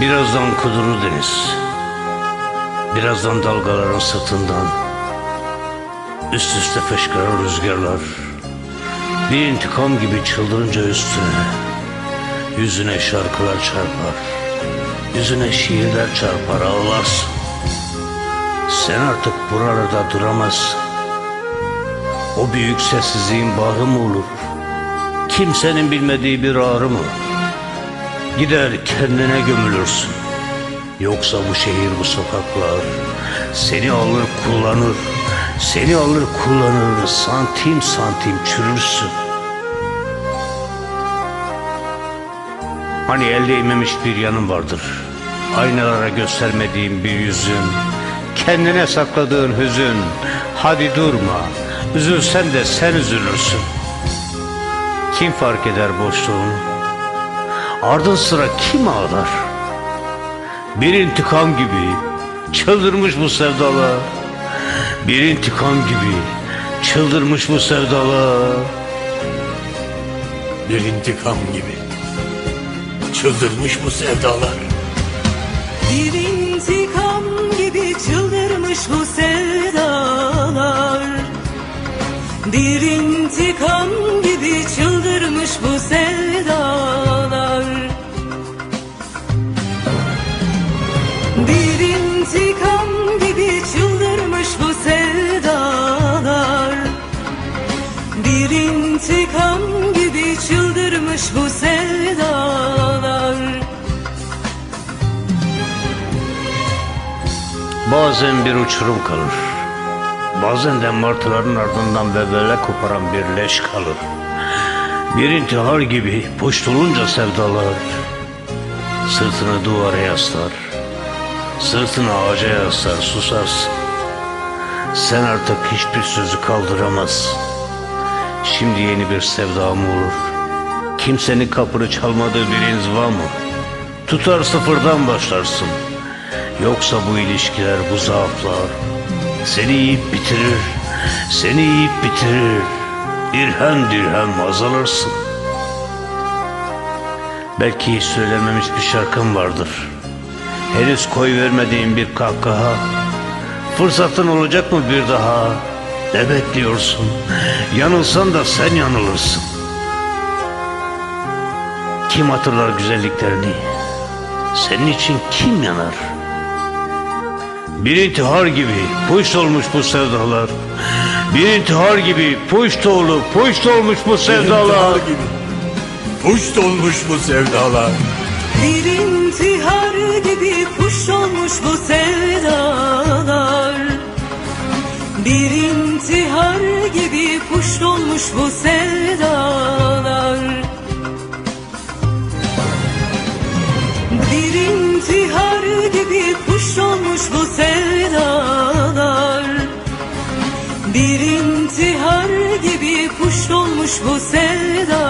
Birazdan kudurur deniz. Birazdan dalgaların sırtından. Üst üste fışkıran rüzgarlar. Bir intikam gibi çıldırınca üstüne. Yüzüne şarkılar çarpar. Yüzüne şiirler çarpar ağlarsın. Sen artık buralarda duramazsın. O büyük sessizliğin bağı mı olur? Kimsenin bilmediği bir ağrı mı? Gider kendine gömülürsün. Yoksa bu şehir bu sokaklar seni alır kullanır. Seni alır kullanır santim santim çürürsün. Hani el değmemiş bir yanın vardır. Aynalara göstermediğin bir yüzün. Kendine sakladığın hüzün. Hadi durma. Üzülsen de sen üzülürsün. Kim fark eder boşluğunu? Ardın sıra kim ağlar? Bir intikam gibi çıldırmış bu sevdalar. Bir intikam gibi çıldırmış bu sevdalar. Bir intikam gibi çıldırmış bu sevdalar. Bir intikam gibi çıldırmış bu sevdalar Bir intikam Bir intikam gibi çıldırmış bu sevdalar Bir intikam gibi çıldırmış bu sevdalar Bazen bir uçurum kalır. Bazen de martıların ardından bebele koparan bir leş kalır. Bir intihar gibi puştulunca sevdalar. Sırtını duvara yaslar. Sırtını ağaca yaslar susarsın. Sen artık hiçbir sözü kaldıramazsın. Şimdi yeni bir sevda mı olur? Kimsenin kapını çalmadığı bir inziva mı? Tutar sıfırdan başlarsın. Yoksa bu ilişkiler, bu zaaflar seni yiyip bitirir, seni yiyip bitirir. Dirhem dirhem azalırsın. Belki hiç söylememiş bir şarkın vardır. Henüz koy vermediğin bir kahkaha. Fırsatın olacak mı bir daha? Ne bekliyorsun? Yanılsan da sen yanılırsın. Kim hatırlar güzelliklerini? Senin için kim yanar? Bir intihar gibi puşt olmuş bu sevdalar. Bir intihar gibi puşt olup puşt olmuş bu Bir sevdalar. intihar gibi puşt olmuş bu sevdalar. Bir intihar gibi kuş olmuş bu sevdalar. Bir intihar gibi kuş olmuş bu sevdalar. Bir intihar gibi kuş olmuş bu sevdalar. Bir intihar gibi kuş olmuş bu sevdalar